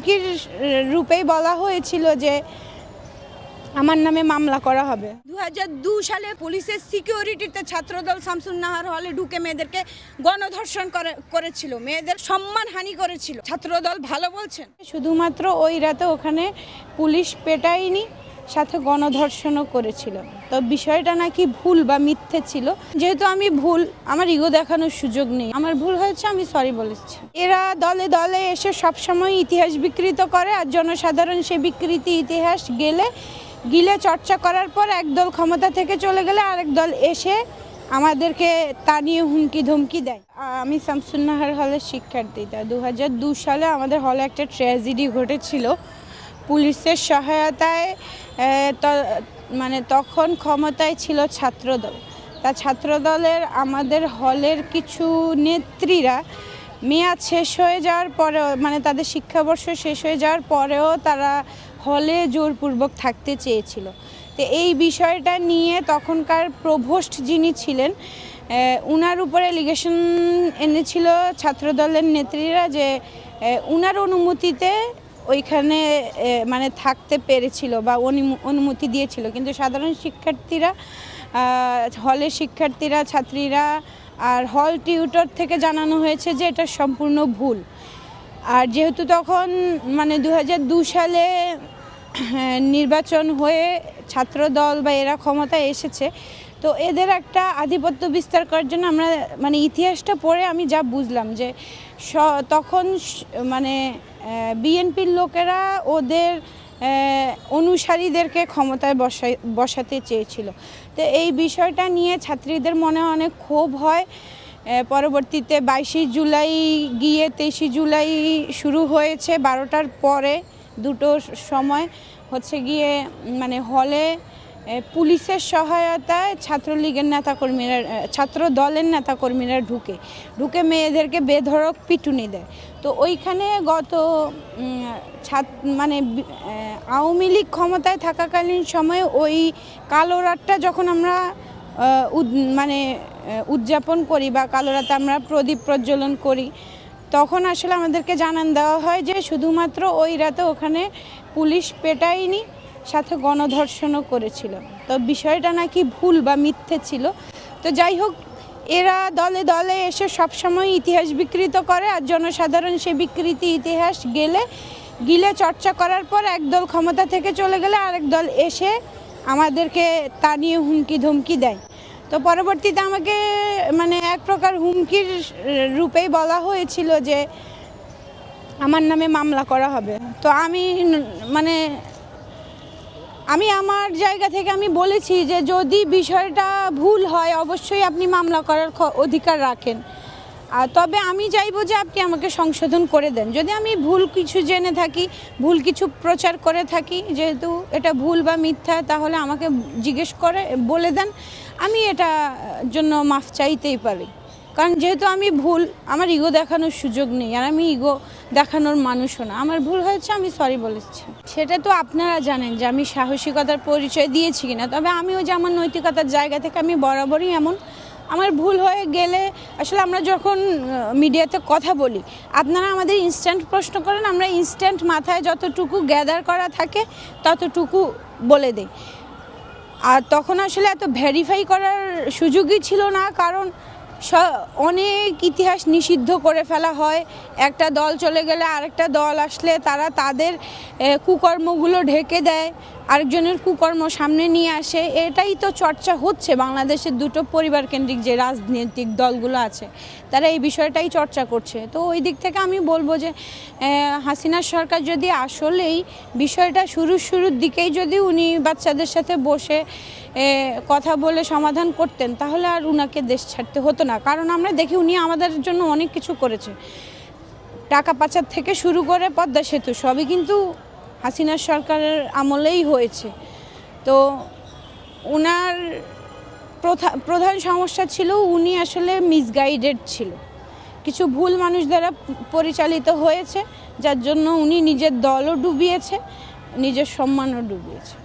হুমকির রূপেই বলা হয়েছিল যে আমার নামে মামলা করা হবে। দু সালে পুলিশের সিকিউরিটিতে ছাত্রদল শামসুন্নাহার হলে ঢুকে মেয়েদেরকে গণধর্ষণ করে করেছিল। মেয়েদের সম্মানহানি করেছিল। ছাত্রদল ভালো বলছেন? শুধুমাত্র ওই রাতে ওখানে পুলিশ পেটায়নি। সাথে গণধর্ষণও করেছিল। তো বিষয়টা নাকি ভুল বা মিথ্যে ছিল। যেহেতু আমি ভুল, আমার ইগো দেখানোর সুযোগ নেই। আমার ভুল হয়েছে, আমি সরি বলেছি। এরা দলে দলে এসে সবসময় ইতিহাস বিকৃত করে আর জনসাধারণ সে বিকৃতি ইতিহাস গেলে, গিলে চর্চা করার পর একদল ক্ষমতা থেকে চলে গেলে আরেক দল এসে আমাদেরকে তা নিয়ে হুমকি ধমকি দেয়। আমি শামসুন্নাহার হলের শিক্ষার্থী। তা দু সালে আমাদের হলে একটা ট্র্যাজেডি ঘটেছিল। পুলিশের সহায়তায় মানে তখন ক্ষমতায় ছিল ছাত্রদল। তা ছাত্রদলের আমাদের হলের কিছু নেত্রীরা মেয়াদ শেষ হয়ে যাওয়ার পরেও মানে তাদের শিক্ষাবর্ষ শেষ হয়ে যাওয়ার পরেও তারা হলে জোরপূর্বক থাকতে চেয়েছিল। তো এই বিষয়টা নিয়ে তখনকার প্রভোস্ট যিনি ছিলেন উনার উপরে এলিগেশন এনেছিল ছাত্রদলের নেত্রীরা যে উনার অনুমতিতে ওইখানে মানে থাকতে পেরেছিল বা অনুম- অনুমতি দিয়েছিল। কিন্তু সাধারণ শিক্ষার্থীরা হলের শিক্ষার্থীরা, ছাত্রীরা আর হল টিউটর থেকে জানানো হয়েছে যে এটা সম্পূর্ণ ভুল। আর যেহেতু তখন মানে দু সালে নির্বাচন হয়ে ছাত্রদল বা এরা ক্ষমতায় এসেছে তো এদের একটা আধিপত্য বিস্তার করার জন্য আমরা মানে ইতিহাসটা পড়ে আমি যা বুঝলাম যে তখন মানে বিএনপির লোকেরা ওদের অনুসারীদেরকে ক্ষমতায় বসাই বসাতে চেয়েছিল। তো এই বিষয়টা নিয়ে ছাত্রীদের মনে অনেক ক্ষোভ হয়। পরবর্তীতে বাইশে জুলাই গিয়ে তেইশে জুলাই শুরু হয়েছে, বারোটার পরে দুটো সময় হচ্ছে গিয়ে মানে হলে পুলিশের সহায়তায় ছাত্রলীগের নেতাকর্মীরা ছাত্র দলের নেতাকর্মীরা ঢুকে। ঢুকে মেয়েদেরকে বেধড়ক পিটুনি দেয়। তো ওইখানে গত মানে আওয়ামী লীগ ক্ষমতায় থাকাকালীন সময়ে ওই কালো রাতটা যখন আমরা মানে উদযাপন করি বা কালো রাতে আমরা প্রদীপ প্রজ্বলন করি, তখন আসলে আমাদেরকে জানান দেওয়া হয় যে শুধুমাত্র ওই রাতে ওখানে পুলিশ পেটায়নি। সাথে গণধর্ষণও করেছিল। তো বিষয়টা নাকি ভুল বা মিথ্যে ছিল। তো যাই হোক, এরা দলে দলে এসে সবসময় ইতিহাস বিকৃত করে আর জনসাধারণ সে বিকৃতি ইতিহাস গেলে, গিলে চর্চা করার পর একদল ক্ষমতা থেকে চলে গেলে আরেক দল এসে আমাদেরকে তা নিয়ে হুমকি ধমকি দেয়। তো পরবর্তীতে আমাকে মানে এক প্রকার হুমকির রূপেই বলা হয়েছিল যে, আমার নামে মামলা করা হবে। তো আমি মানে আমি আমার জায়গা থেকে আমি বলেছি যে যদি বিষয়টা ভুল হয়, অবশ্যই আপনি মামলা করার অধিকার রাখেন। আর তবে আমি চাইব যে আপনি আমাকে সংশোধন করে দেন। যদি আমি ভুল কিছু জেনে থাকি, ভুল কিছু প্রচার করে থাকি, যেহেতু এটা ভুল বা মিথ্যা, তাহলে আমাকে জিজ্ঞেস করে, বলে দেন। আমি এটা জন্য মাফ চাইতেই পারি। কারণ যেহেতু আমি ভুল, আমার ইগো দেখানোর সুযোগ নেই আর আমি ইগো দেখানোর মানুষও না। আমার ভুল হয়েছে, আমি সরি বলেছি। সেটা তো আপনারা জানেন যে আমি সাহসিকতার পরিচয় দিয়েছি কিনা, তবে আমিও যে আমার নৈতিকতার জায়গা থেকে আমি বরাবরই এমন। আমার ভুল হয়ে গেলে আসলে আমরা যখন মিডিয়াতে কথা বলি, আপনারা আমাদের ইনস্ট্যান্ট প্রশ্ন করেন, আমরা ইনস্ট্যান্ট মাথায় যতটুকু গ্যাদার করা থাকে ততটুকু বলে দিই। আর তখন আসলে এত ভেরিফাই করার সুযোগই ছিল না, কারণ অনেক ইতিহাস নিষিদ্ধ করে ফেলা হয়। একটা দল চলে গেলে আরেকটা দল আসলে তারা তাদের কুকর্মগুলো ঢেকে দেয়, আরেকজনের কুকর্ম সামনে নিয়ে আসে। এটাই তো চর্চা হচ্ছে বাংলাদেশের দুটো পরিবার কেন্দ্রিক যে রাজনৈতিক দলগুলো আছে, তারা এই বিষয়টাই চর্চা করছে। তো ওই দিক থেকে আমি বলব যে হাসিনা সরকার যদি আসলেই বিষয়টা শুরু শুরুর দিকেই যদি উনি বাচ্চাদের সাথে বসে কথা বলে সমাধান করতেন, তাহলে আর উনাকে দেশ ছাড়তে হতো না। কারণ আমরা দেখি উনি আমাদের জন্য অনেক কিছু করেছে। টাকা পাচার থেকে শুরু করে পদ্মা সেতু, সবই কিন্তু হাসিনা সরকারের আমলেই হয়েছে। তো ওনার প্রথা- প্রধান সমস্যা ছিল উনি আসলে মিসগাইডেড ছিল। কিছু ভুল মানুষ দ্বারা পরিচালিত হয়েছে, যার জন্য উনি নিজের দলও ডুবিয়েছে, নিজের সম্মানও ডুবিয়েছে।